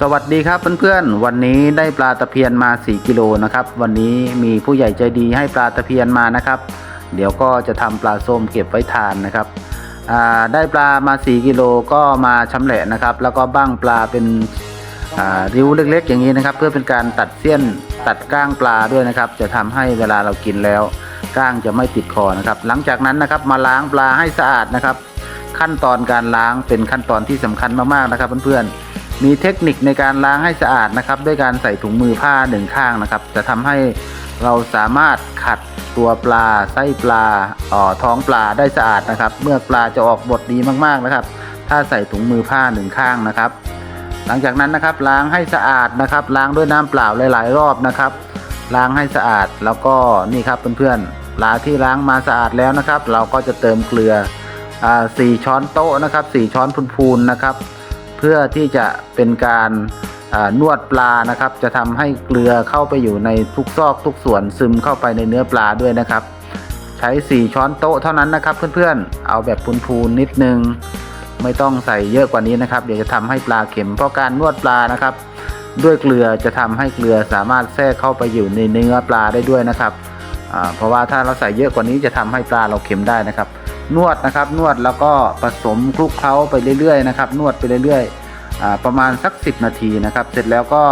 สวัสดีครับเพื่อนๆ วันนี้ได้ปลาตะเพียนมา 4 กิโลนะครับ วันนี้มีผู้ใหญ่ใจดีให้ปลาตะเพียนมานะครับ เดี๋ยวก็จะทำปลาส้มเก็บไว้ทานนะครับได้ปลามา 4 กิโลก็มาชำแหละนะครับ แล้วก็บ้างปลาเป็นริ้วเล็กๆ อย่างนี้นะครับ เพื่อเป็นการตัดเสี้ยนตัดก้างปลาด้วยนะครับ จะทำให้เวลาเรากินแล้วก้างจะไม่ติดคอนะครับ หลังจากนั้นนะครับมาล้างปลาให้สะอาดนะครับ ขั้นตอนการล้างเป็นขั้นตอนที่สำคัญมากๆนะครับเพื่อนๆ มีเทคนิคในการล้างให้สะอาดนะครับด้วยการใส่ถุงมือผ้าหนึ่งข้างนะครับ จะทำให้เราสามารถขัดตัวปลาไส้ปลาอ่อท้องปลาได้สะอาดนะครับ เมื่อปลาจะออกบดดีมากๆนะครับ ถ้าใส่ถุงมือผ้าหนึ่งข้างนะครับ หลังจากนั้นนะครับล้างให้สะอาดนะครับ ล้างด้วยน้ำเปล่าหลายๆ รอบนะครับ ล้างให้สะอาดแล้วก็นี่ครับเพื่อนๆปลาที่ล้างมาสะอาดแล้วนะครับ เราก็จะเติมเกลืออ่าสี่ช้อนโต๊ะนะครับสี่ช้อนพูนๆนะครับ เพื่อที่จะเป็นการนวดปลานะครับ จะทำให้เกลือเข้าไปอยู่ในทุกซอกทุกส่วนซึมเข้าไปในเนื้อปลาด้วยนะครับ ใช้ 4 ช้อนโต๊ะเท่านั้นนะครับ เพื่อนๆ เอาแบบพูนๆนิดนึง ไม่ต้องใส่เยอะกว่านี้นะครับ เดี๋ยวจะทำให้ปลาเค็มเพราะการนวดปลานะครับ ด้วยเกลือจะทำให้เกลือสามารถแทรกเข้าไปอยู่ในเนื้อปลาได้ด้วยนะครับเพราะว่าถ้าเราใส่เยอะกว่านี้จะทำให้ปลาเราเค็มได้นะครับ นวดนะครับ นวดแล้วก็ผสมคลุกเคล้าไปเรื่อยๆนะครับ นวดไปเรื่อยๆประมาณสัก 10 นาทีนะครับ เสร็จแล้วก็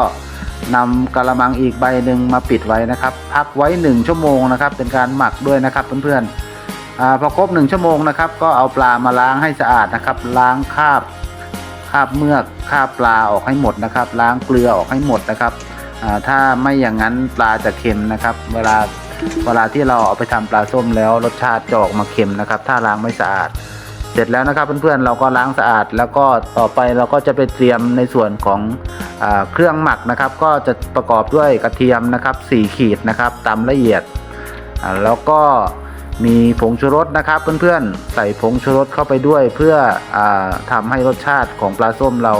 นำกระมังอีกใบหนึ่งมาปิดไว้นะครับ พักไว้ 1 ชั่วโมงนะครับ เป็นการหมักด้วยนะครับเพื่อนๆอพอครบ 1 ชั่วโมงนะครับ ก็เอาปลามาล้างให้สะอาดนะครับ ล้างคราบคราบเมือกคราบปลาออกให้หมดนะครับ ล้างเกลือออกให้หมดนะครับถ้าไม่อย่างนั้นปลาจะเค็มนะครับ เวลา เวลาที่เราเอาไปทำปลาส้มแล้วรสชาติจะออกมาเค็มนะครับ ถ้าล้างไม่สะอาด เสร็จแล้วนะครับเพื่อนๆเราก็ล้างสะอาด แล้วก็ต่อไปเราก็จะไปเตรียมในส่วนของอเครื่องหมักนะครับ ก็จะประกอบด้วยกระเทียมนะครับ4ขีดนะครับตำละเอียด แล้วก็มีผงชูรสนะครับเพื่อนๆ ใส่ผงชูรสเข้าไปด้วยเพื่ออาทำให้รสชาติของปลาส้มเรา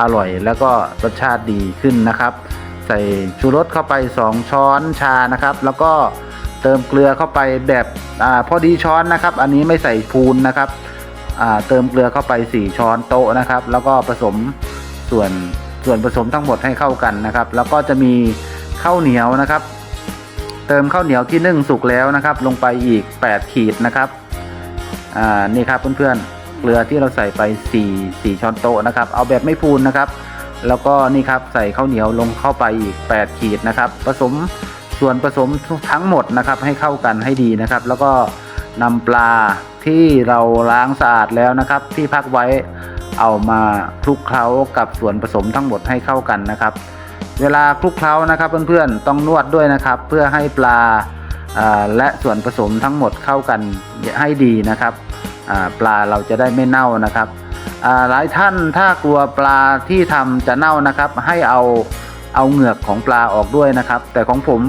อร่อย แล้วก็รสชาติดีขึ้นนะครับ ใส่ชูรสเข้าไป 2 ช้อนชานะครับ แล้วก็เติมเกลือเข้าไปแบบอพอดีช้อนนะครับ อันนี้ไม่ใส่พูนนะครับเติมเกลือเข้าไป 4 ช้อนโต๊ะนะครับ แล้วก็ผสมส่วนส่วนผสมทั้งหมดให้เข้ากันนะครับ แล้วก็จะมีข้าวเหนียวนะครับ เติมข้าวเหนียวที่นึ่งสุกแล้วนะครับ ลงไปอีก 8 ขีดนะครับอ่านี่ครับเพื่อนๆเกลือที่เราใส่ไป 4 4 ช้อนโต๊ะนะครับ เอาแบบไม่พูนนะครับ แล้วก็นี่ครับใส่ข้าวเหนียวลงเข้าไปอีก 8 ขีดนะครับผสมส่วนผสมทั้งหมดนะครับให้เข้ากันให้ดีนะครับ แล้วก็นำปลาที่เราล้างสะอาดแล้วนะครับ ที่พักไว้เอามาคลุกเคล้ากับส่วนผสมทั้งหมดให้เข้ากันนะครับ เวลาคลุกเคล้านะครับเพื่อนๆต้องนวดด้วยนะครับ เพื่อให้ปลาและส่วนผสมทั้งหมดเข้ากันให้ดีนะครับปลาเราจะได้ไม่เน่านะครับ หลายท่านถ้ากลัวปลาที่ทำจะเน่านะครับ ให้เอาเอาเหงือกของปลาออกด้วยนะครับ แต่ของผม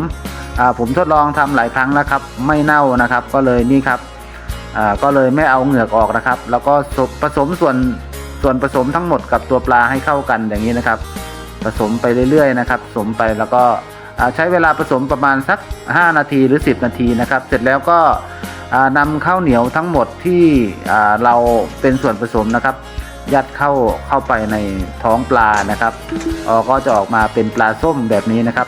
ผมทดลองทำหลายครั้งแล้วครับ ไม่เน่านะครับ ก็เลยนี่ครับก็เลยไม่เอาเหงือกออกนะครับ แล้วก็ผสมส่วนส่วนผสมทั้งหมดกับตัวปลาให้เข้ากันอย่างนี้นะครับ ผสมไปเรื่อยๆนะครับผสมไปแล้วก็ใช้เวลาผสมประมาณสัก 5 นาทีหรือ 10 นาทีนะครับ เสร็จแล้วก็นำข้าวเหนียวทั้งหมดที่เราเป็นส่วนผสมนะครับ ยัดเข้าเข้าไปในท้องปลานะครับออก็จะออกมาเป็นปลาส้มแบบนี้นะครับ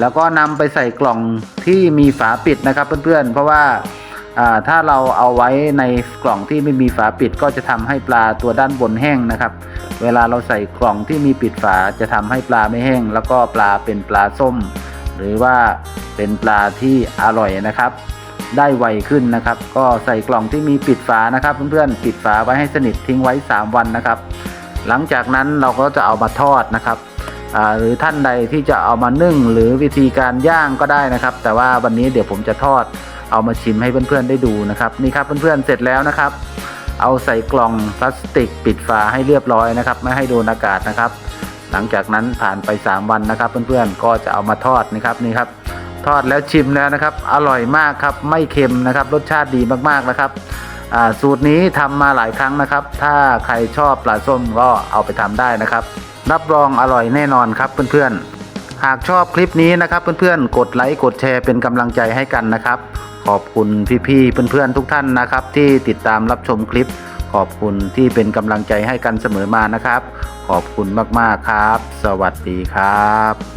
แล้วก็นำไปใส่กล่องที่มีฝาปิดนะครับเพื่อนๆ เพราะว่าอ่าถ้าเราเอาไว้ในกล่องที่ไม่มีฝาปิด ก็จะทำให้ปลาตัวด้านบนแห้งนะครับ เวลาเราใส่กล่องที่มีปิดฝาจะทำให้ปลาไม่แห้ง แล้วก็ปลาเป็นปลาส้ม หรือว่าเป็นปลาที่อร่อยนะครับ ได้ไวขึ้นนะครับ ก็ใส่กล่องที่มีปิดฝานะครับ เพื่อนๆปิดฝาไว้ให้สนิททิ้งไว้ 3 วันนะครับ หลังจากนั้นเราก็จะเอามาทอดนะครับหรือท่านใดที่จะเอามานึ่งหรือวิธีการย่างก็ได้นะครับ แต่ว่าวันนี้เดี๋ยวผมจะทอดเอามาชิมให้เพื่อนๆได้ดูนะครับนี่ครับเพื่อนๆเสร็จแล้วนะครับ เอาใส่กล่องพลาสติก ปิดฝาให้เรียบร้อยนะครับ ไม่ให้โดนอากาศนะครับ หลังจากนั้นผ่านไป 3 วันนะครับ เพื่อนๆก็จะเอามาทอดนะครับนี่ครับ ทอดแล้วชิมแล้วนะครับ อร่อยมากครับ ไม่เค็มนะครับ รสชาติดีมากๆนะครับสูตรนี้ทำมาหลายครั้งนะครับ ถ้าใครชอบปลาส้มก็เอาไปทำได้นะครับ รับรองอร่อยแน่นอนครับเพื่อนๆ หากชอบคลิปนี้นะครับ เพื่อนๆ กดไลค์กดแชร์เป็นกำลังใจให้กันนะครับ ขอบคุณพี่ๆเพื่อนๆทุกท่านนะครับ ที่ติดตามรับชมคลิป ขอบคุณที่เป็นกำลังใจให้กันเสมอมานะครับ ขอบคุณมากๆครับ สวัสดีครับ